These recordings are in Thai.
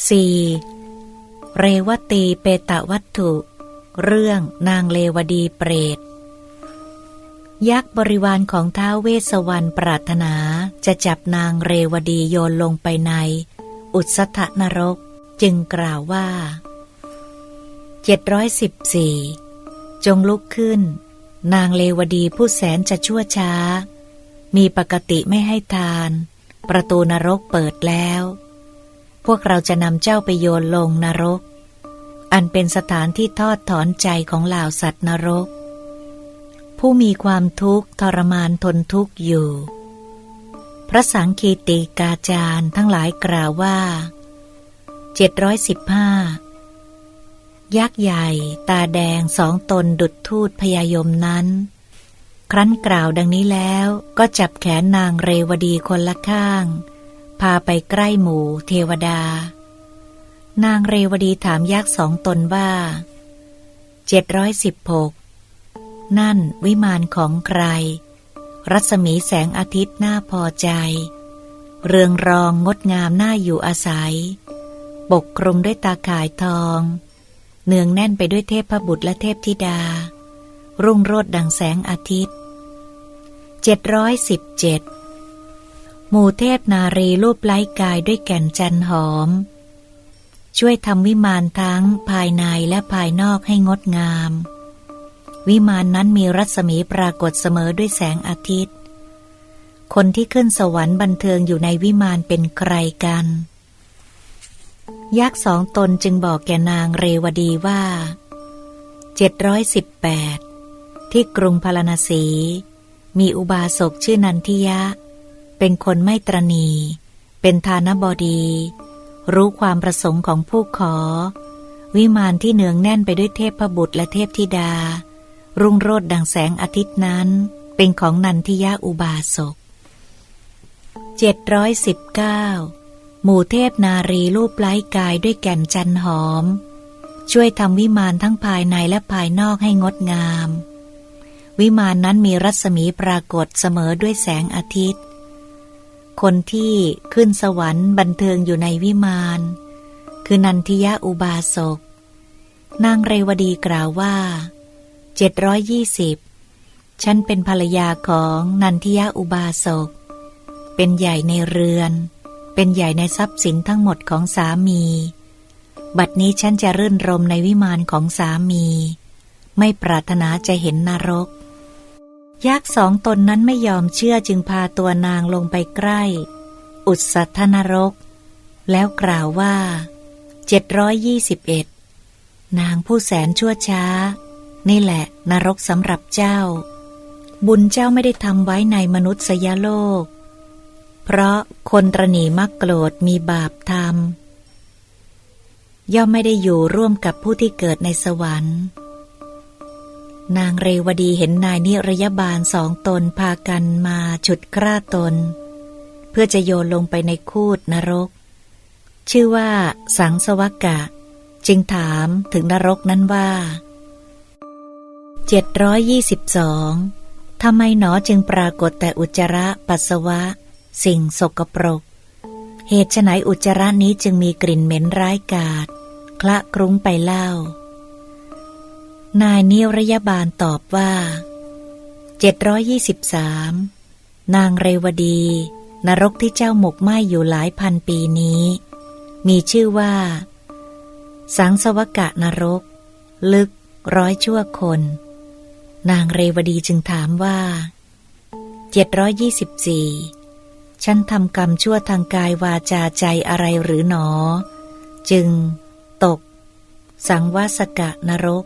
4. เรวตีเปตะวัตถุ เรื่องนางเลวดีเปรต ยักษ์บริวารของท้าวเวสวรรณปรารถนาจะจับนางเรวดีโยนลงไปใน อุสธนรกจึงกล่าวว่า 714 จงลุกขึ้น นางเลวดีผู้แสนจะชั่วช้า มีปกติไม่ให้ทาน ประตูนรกเปิดแล้ว พวกเราจะนำเจ้าไปโยนลงนรก อันเป็นสถานที่ทอดถอนใจของเหล่าสัตว์นรก ผู้มีความทุกข์ทรมานทนทุกข์อยู่ พระสังคีติกาจารย์ทั้งหลายกล่าวว่า 715 ยักษ์ใหญ่ตาแดงสองตนดุดทูตพยายมนั้น ครั้นกล่าวดังนี้แล้วก็จับแขนนางเรวดีคนละข้าง พาไปใกล้หมู่เทวดา นางเรวดีถามยักษ์สองตนว่า716นั่นวิมานของใคร รัศมีแสงอาทิตย์น่าพอใจ เรืองรองงดงามน่าอยู่อาศัย ปกคลุมด้วยตาข่ายทอง เนืองแน่นไปด้วยเทพบุตรและเทพธิดา รุ่งโรดดังแสงอาทิตย์717 หมู่เทพนารีรูปไล้กายด้วยแก่นจันหอม ช่วยทำวิมานทั้งภายในและภายนอกให้งดงาม วิมานนั้นมีรัศมีปรากฏเสมอด้วยแสงอาทิตย์ คนที่ขึ้นสวรรค์บันเทิงอยู่ในวิมานเป็นใครกัน ยักษ์สองตนจึงบอกแก่นางเรวดีว่า718 ที่กรุงพาราณสี มีอุบาสกชื่อนันทิยะ เป็นคนไม่ตรณี เป็นทานบดี รู้ความประสงค์ของผู้ขอ วิมานที่เนืองแน่นไปด้วยเทพบุตรและเทพธิดา รุ่งโรดดังแสงอาทิตย์นั้น เป็นของนันทิยะอุบาสก719 หมู่เทพนารีรูปไล้กายด้วยแก่นจันหอม ช่วยทำวิมานทั้งภายในและภายนอกให้งดงาม วิมานนั้นมีรัศมีปรากฏเสมอด้วยแสงอาทิตย์ คนที่ขึ้นสวรรค์บันเทิงอยู่ในวิมาน คือนันทิยะอุบาสก นางเรวดีกล่าวว่า720ฉันเป็นภรรยาของนันทิยะอุบาสก เป็นใหญ่ในเรือน เป็นใหญ่ในทรัพย์สินทั้งหมดของสามี บัดนี้ฉันจะรื่นรมในวิมานของสามี ไม่ปรารถนาจะเห็นนรก ยักษ์สองตนนั้นไม่ยอมเชื่อจึงพาตัวนางลงไปใกล้ อุสัทธนรก แล้วกล่าวว่า721นางผู้แสนชั่วช้า นี่แหละนรกสำหรับเจ้า บุญเจ้าไม่ได้ทำไว้ในมนุษยโลก เพราะคนตรณีมักโกรธมีบาปทำย่อมไม่ได้อยู่ร่วมกับผู้ที่เกิดในสวรรค์ นางเรวดีเห็นนายนิรยบาลสองตนพากันมาฉุดกล้าตน เพื่อจะโยนลงไปในคูดนรก ชื่อว่า สังสวกะ จึงถามถึงนรกนั้นว่า 722ทำไมหนอจึงปรากฏแต่อุจจาระปัสสาวะ สิ่งสกปรก เหตุไฉนอุจจาระนี้จึงมีกลิ่นเหม็นร้ายกาจคละกรุ้งไปเล่า นายนิรยบาลตอบว่า 723 นางเรวดี นรกที่เจ้าหมกไหมอยู่หลายพันปีนี้ มีชื่อว่า สังสวกะนรก ลึกร้อยชั่วคน นางเรวดีจึงถามว่า 724 ฉันทำกรรมชั่วทางกายวาจาใจอะไรหรือหนอ จึง ตก สังวาสกะนรก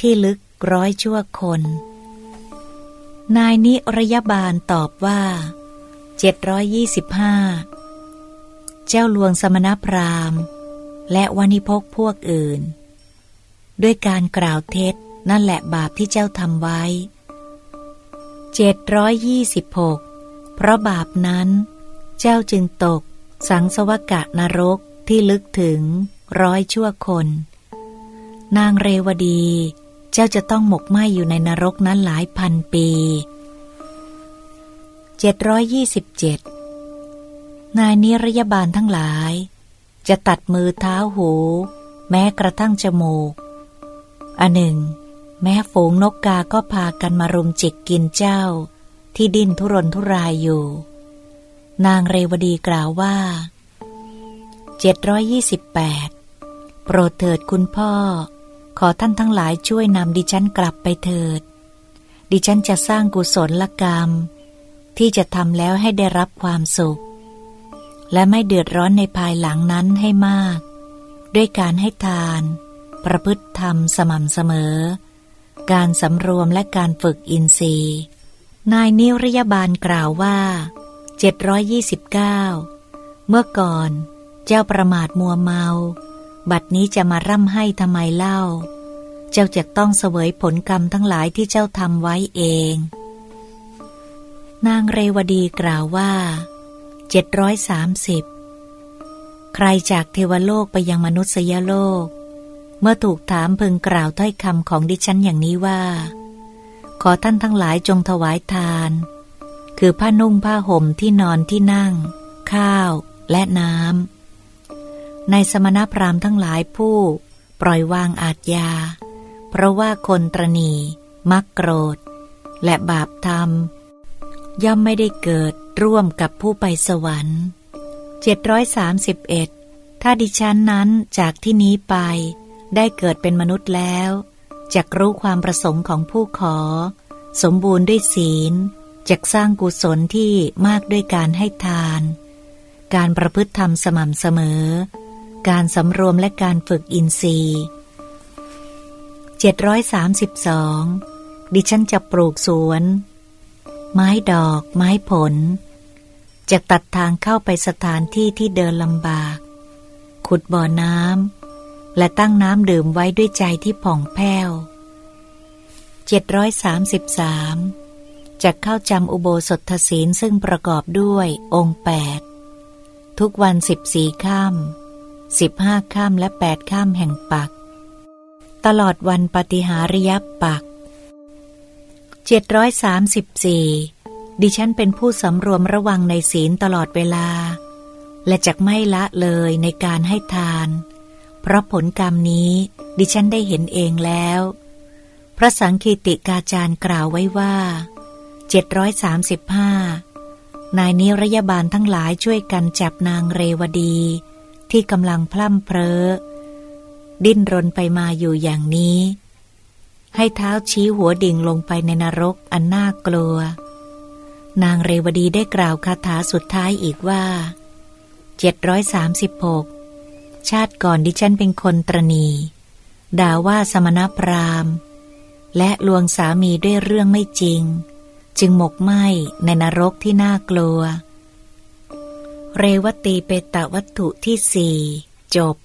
ที่ลึกร้อยชั่วคน นายนิรยบาลตอบว่า 725 เจ้าลวงสมณพราหมณ์ และวานิพกพวกอื่น ด้วยการกล่าวเท็จนั่นแหละบาปที่เจ้าทำไว้ 726 เพราะบาปนั้น เจ้าจึงตก สังสวกะนรกที่ลึกถึงร้อยชั่วคน นางเรวดี เจ้าจะต้องหมกไหมอยู่ในนรกนั้นหลายพันปี 727 นายนิรยบาลทั้งหลาย จะตัดมือเท้าหู แม้กระทั่งจมูก อันหนึ่ง แม้ฝูงนกกาก็พากันมารุมจิกกินเจ้า ที่ดิ้นทุรนทุรายอยู่ นางเรวดีกล่าวว่า 728 โปรดเถิดคุณพ่อ ขอท่านทั้งหลายช่วยนำดิฉันกลับไปเถิด ดิฉันจะสร้างกุศลกรรม ที่จะทำแล้วให้ได้รับความสุข และไม่เดือดร้อนในภายหลังนั้นให้มาก ด้วยการให้ทาน ประพฤติธรรมสม่ำเสมอ การสำรวมและการฝึกอินทรีย์ นายนิรยาบาลกล่าวว่า 729 เมื่อก่อน เจ้าประมาทมัวเมา บัดนี้จะมาร่ำให้ทำไมเล่า เจ้าจะต้องเสวยผลกรรมทั้งหลายที่เจ้าทำไว้เอง นางเรวดีกล่าวว่า730ใครจากเทวโลกไปยังมนุษยโลก เมื่อถูกถามพึงกล่าวถ้อยคำของดิฉันอย่างนี้ว่า ขอท่านทั้งหลายจงถวายทาน คือผ้านุ่งผ้าห่มที่นอนที่นั่ง ข้าวและน้ำ ในสมณพราหมณ์ทั้งหลายผู้ ปล่อยวางอาทยา เพราะว่าคนตรณีมักโกรธ และบาปธรรม ย่อมไม่ได้เกิดร่วมกับผู้ไปสวรรค์ 731 ถ้าดิฉันนั้นจากที่นี้ไป ได้เกิดเป็นมนุษย์แล้วจักรู้ความประสงค์ของผู้ขอ สมบูรณ์ด้วยศีลจักสร้างกุศลที่มากด้วยการให้ทาน การประพฤติธรรมสม่ำเสมอ การสำรวมและการฝึกอินทรีย์ 732 ดิฉันจะปลูกสวน ไม้ดอก ไม้ผล จะตัดทางเข้าไปสถานที่ที่เดินลำบาก ขุดบ่อน้ำ และตั้งน้ำดื่มไว้ด้วยใจที่ผ่องแผ้ว 733 จะเข้าจำอุโบสถศีลซึ่งประกอบด้วยองค์แปดทุกวันสิบสี่ข้าม สิบห้าข้ามและแปดข้ามแห่งปัก ตลอดวันปฏิหาริยปัก734ดิฉันเป็นผู้สำรวมระวังในศีลตลอดเวลา และจะไม่ละเลยในการให้ทาน เพราะผลกรรมนี้ดิฉันได้เห็นเองแล้ว พระสังคีติกาจารย์กล่าวไว้ว่า 735 นายนิรยาบาลทั้งหลายช่วยกันจับนางเรวดี ที่กำลังพล่ำเพลอดิ้นรนไปมาอยู่อย่างนี้ ให้เท้าชี้หัวดิ่งลงไปในนรกอันน่ากลัว นางเรวดีได้กล่าวคาถาสุดท้ายอีกว่า 736 ชาติก่อนดิฉันเป็นคนตรณี ด่าว่าสมณพราหมณ์ และลวงสามีด้วยเรื่องไม่จริง จึงหมกไหมในนรกที่น่ากลัว เรวตีเปตวัตถุที่สี่จบ